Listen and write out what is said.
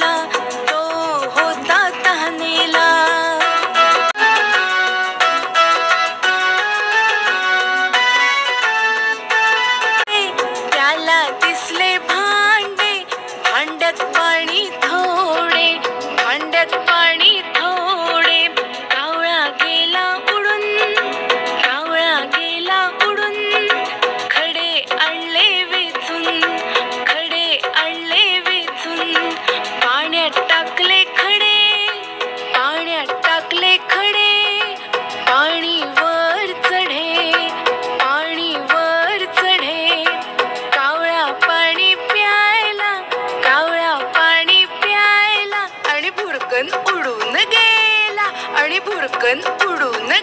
तो होता तहनेला त्याला दिसले भांडे भांड्यात पाणी थोडे। കാളിപുറുക്കൻ പുഴുന്ന്